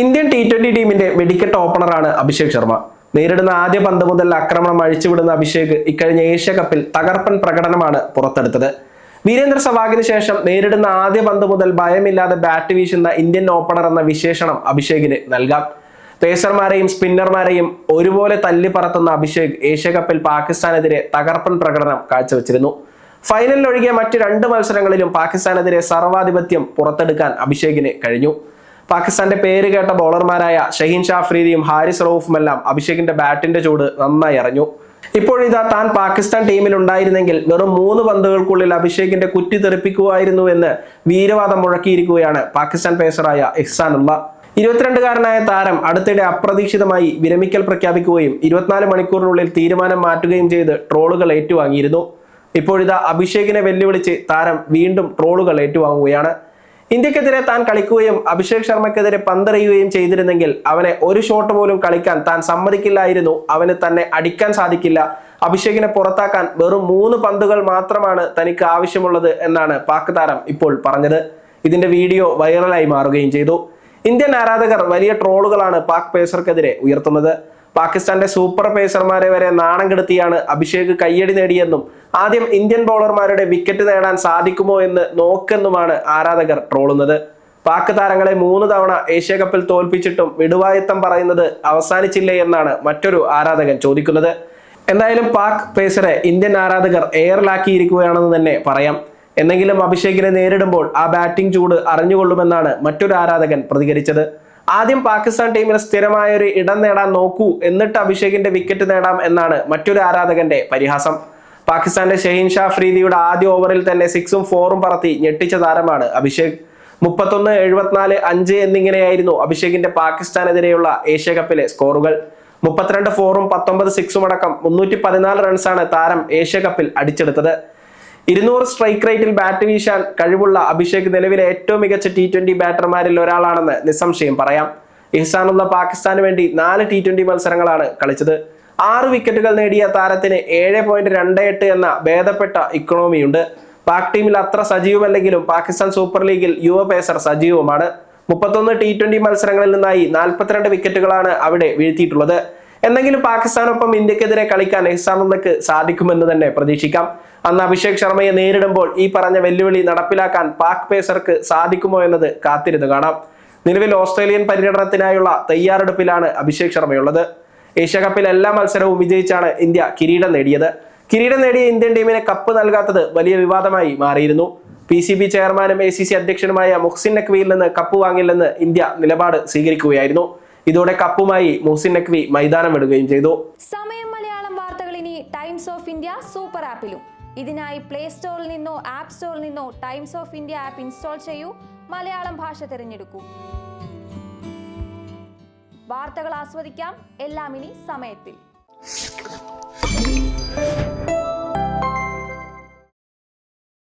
Indian T twenty ടീമിന്റെ വെടിക്കെട്ട് ഓപ്പണറാണ് അഭിഷേക് ശർമ്മ. നേരിടുന്ന ആദ്യ പന്ത് മുതൽ ആക്രമണം അഴിച്ചുവിടുന്ന അഭിഷേക് ഇക്കഴിഞ്ഞ ഏഷ്യ കപ്പിൽ തകർപ്പൻ പ്രകടനമാണ് പുറത്തെടുത്തത്. വീരേന്ദ്ര സവാഗിന് ശേഷം നേരിടുന്ന ആദ്യ പന്ത് മുതൽ ഭയമില്ലാതെ ബാറ്റ് വീശുന്ന ഇന്ത്യൻ ഓപ്പണർ എന്ന വിശേഷണം അഭിഷേകിന് നൽകാം. പേസർമാരെയും സ്പിന്നർമാരെയും ഒരുപോലെ തല്ലി പറത്തുന്ന അഭിഷേക് ഏഷ്യ കപ്പിൽ പാകിസ്ഥാനെതിരെ തകർപ്പൻ പ്രകടനം കാഴ്ചവെച്ചിരുന്നു. ഫൈനലിൽ ഒഴികെ മറ്റ് രണ്ട് മത്സരങ്ങളിലും പാകിസ്ഥാനെതിരെ സർവാധിപത്യം പുറത്തെടുക്കാൻ അഭിഷേകിന് കഴിഞ്ഞു. പാകിസ്ഥാന്റെ പേര് കേട്ട ബോളർമാരായ ഷഹീൻ ഷാഫ്രീദിയും ഹാരിസ് റൌഫുമെല്ലാം അഭിഷേകിന്റെ ബാറ്റിന്റെ ചൂട് നന്നായി അറിഞ്ഞു ഇപ്പോഴിതാ താൻ പാകിസ്ഥാൻ ടീമിൽ ഉണ്ടായിരുന്നെങ്കിൽ വെറും മൂന്ന് പന്തുകൾക്കുള്ളിൽ അഭിഷേകിന്റെ കുറ്റി തെറിപ്പിക്കുമായിരുന്നു എന്ന് വീരവാദം മുഴക്കിയിരിക്കുകയാണ് പാകിസ്ഥാൻ പേസറായ ഇഹ്സാനുള്ള. ഇരുപത്തിരണ്ടുകാരനായ താരം അടുത്തിടെ അപ്രതീക്ഷിതമായി വിരമിക്കൽ പ്രഖ്യാപിക്കുകയും ഇരുപത്തിനാല് മണിക്കൂറിനുള്ളിൽ തീരുമാനം മാറ്റുകയും ചെയ്ത് ട്രോളുകൾ ഏറ്റുവാങ്ങിയിരുന്നു. ഇപ്പോഴിതാ അഭിഷേകിനെ വെല്ലുവിളിച്ച് താരം വീണ്ടും ട്രോളുകൾ ഏറ്റുവാങ്ങുകയാണ്. ഇന്ത്യക്കെതിരെ താൻ കളിക്കുകയും അഭിഷേക് ശർമ്മക്കെതിരെ പന്തെറിയുകയും ചെയ്തിരുന്നെങ്കിൽ അവനെ ഒരു ഷോട്ട് പോലും കളിക്കാൻ താൻ സമ്മതിക്കില്ലായിരുന്നു. അവന് തന്നെ അടിക്കാൻ സാധിക്കില്ല. അഭിഷേകിനെ പുറത്താക്കാൻ വെറും മൂന്ന് പന്തുകൾ മാത്രമാണ് തനിക്ക് ആവശ്യമുള്ളത് എന്നാണ് പാക് താരം ഇപ്പോൾ പറഞ്ഞത്. ഇതിന്റെ വീഡിയോ വൈറലായി മാറുകയും ചെയ്തു. ഇന്ത്യൻ ആരാധകർ വലിയ ട്രോളുകളാണ് പാക് പേസർക്കെതിരെ ഉയർത്തുന്നത്. പാകിസ്ഥാന്റെ സൂപ്പർ പേസർമാരെ വരെ നാണം കെടുത്തിയാണ് അഭിഷേക് കയ്യടി നേടിയെന്നും ആദ്യം ഇന്ത്യൻ ബൗളർമാരുടെ വിക്കറ്റ് നേടാൻ സാധിക്കുമോ എന്ന് നോക്കെന്നുമാണ് ആരാധകർ ട്രോളുന്നത്. പാക് താരങ്ങളെ മൂന്ന് തവണ ഏഷ്യ കപ്പിൽ തോൽപ്പിച്ചിട്ടും വിടുവായത്തം പറയുന്നത് അവസാനിച്ചില്ലേ എന്നാണ് മറ്റൊരു ആരാധകൻ ചോദിക്കുന്നത്. എന്തായാലും പാക് പേസറെ ഇന്ത്യൻ ആരാധകർ എയറിലാക്കിയിരിക്കുകയാണെന്ന് തന്നെ പറയാം. എന്നെങ്കിലും അഭിഷേകിനെ നേരിടുമ്പോൾ ആ ബാറ്റിംഗ് ചൂട് അറിഞ്ഞുകൊള്ളുമെന്നാണ് മറ്റൊരു ആരാധകൻ പ്രതികരിച്ചത്. ആദ്യം പാകിസ്ഥാൻ ടീമിൽ സ്ഥിരമായ ഒരു ഇടം നേടാൻ നോക്കൂ എന്നിട്ട് അഭിഷേകിന്റെ വിക്കറ്റ് നേടാം എന്നാണ് മറ്റൊരു ആരാധകന്റെ പരിഹാസം. പാകിസ്ഥാന്റെ ഷഹീൻ ഷാ ഫ്രീദിയുടെ ആദ്യ ഓവറിൽ തന്നെ സിക്സും ഫോറും പറത്തി ഞെട്ടിച്ച താരമാണ് അഭിഷേക്. മുപ്പത്തൊന്ന് എഴുപത്തിനാല് അഞ്ച് എന്നിങ്ങനെയായിരുന്നു അഭിഷേകിന്റെ പാകിസ്ഥാനെതിരെയുള്ള ഏഷ്യ കപ്പിലെ സ്കോറുകൾ മുപ്പത്തിരണ്ട് ഫോറും പത്തൊമ്പത് സിക്സും അടക്കം മുന്നൂറ്റി പതിനാല് റൺസാണ് താരം ഏഷ്യ കപ്പിൽ അടിച്ചെടുത്തത്. ഇരുന്നൂറ് സ്ട്രൈക്ക് റേറ്റിൽ ബാറ്റ് വീശാൻ കഴിവുള്ള അഭിഷേക് നിലവിലെ ഏറ്റവും മികച്ച ടി ട്വന്റി ബാറ്റർമാരിൽ ഒരാളാണെന്ന് നിസ്സംശയം പറയാം. ഇഹ്സാനുള്ള പാകിസ്ഥാന് വേണ്ടി നാല് ടി ട്വന്റി മത്സരങ്ങളാണ് കളിച്ചത്. ആറ് വിക്കറ്റുകൾ നേടിയ താരത്തിന് ഏഴ് പോയിന്റ് രണ്ട് എട്ട് എന്ന ഭേദപ്പെട്ട ഇക്കണോമിയുണ്ട് പാക് ടീമിൽ അത്ര സജീവമല്ലെങ്കിലും പാകിസ്ഥാൻ സൂപ്പർ ലീഗിൽ യുവ പേസർ സജീവമാണ് മുപ്പത്തൊന്ന് ടി ട്വന്റി മത്സരങ്ങളിൽ നിന്നായി നാൽപ്പത്തിരണ്ട് വിക്കറ്റുകളാണ് അവിടെ വീഴ്ത്തിയിട്ടുള്ളത്. എന്നെങ്കിലും പാകിസ്ഥാനൊപ്പം ഇന്ത്യക്കെതിരെ കളിക്കാൻ എഹ്സാനന്ദക്ക് സാധിക്കുമെന്ന് തന്നെ പ്രതീക്ഷിക്കാം. അന്ന് അഭിഷേക് ശർമ്മയെ നേരിടുമ്പോൾ ഈ പറഞ്ഞ വെല്ലുവിളി നടപ്പിലാക്കാൻ പാക് പേസർക്ക് സാധിക്കുമോ എന്നത് കാത്തിരുന്ന് കാണാം. നിലവിൽ ഓസ്ട്രേലിയൻ പര്യടനത്തിനായുള്ള തയ്യാറെടുപ്പിലാണ് അഭിഷേക് ശർമ്മയുള്ളത്. ഏഷ്യാകപ്പിൽ എല്ലാ മത്സരവും വിജയിച്ചാണ് ഇന്ത്യ കിരീടം നേടിയത്. കിരീടം നേടിയ ഇന്ത്യൻ ടീമിന് കപ്പ് നൽകാത്തത് വലിയ വിവാദമായി മാറിയിരുന്നു. പി സി ബി ചെയർമാനും എ സി സി അധ്യക്ഷനുമായ മുഹ്സിൻ നഖ്വിയിൽ നിന്ന് കപ്പ് വാങ്ങില്ലെന്ന് ഇന്ത്യ നിലപാട് സ്വീകരിക്കുകയായിരുന്നു. ഇതോടെ കപ്പുമായി മുഹസിൻ നഖ്വി മൈതാനം വിടുകയും ചെയ്തു. സമയം മലയാളം വാർത്തകൾ ഇനി ടൈംസ് ഓഫ് ഇന്ത്യ സൂപ്പർ ആപ്പിലും. ഇതിനായി പ്ലേ സ്റ്റോറിൽ നിന്നോ ആപ്പ് സ്റ്റോറിൽ നിന്നോ Times of India app install ചെയ്യൂ. മലയാളം ഭാഷ തിരഞ്ഞെടുക്കൂ. വാർത്തകൾ ആസ്വദിക്കാം. എല്ലാം ഇനി സമയത്തിൽ.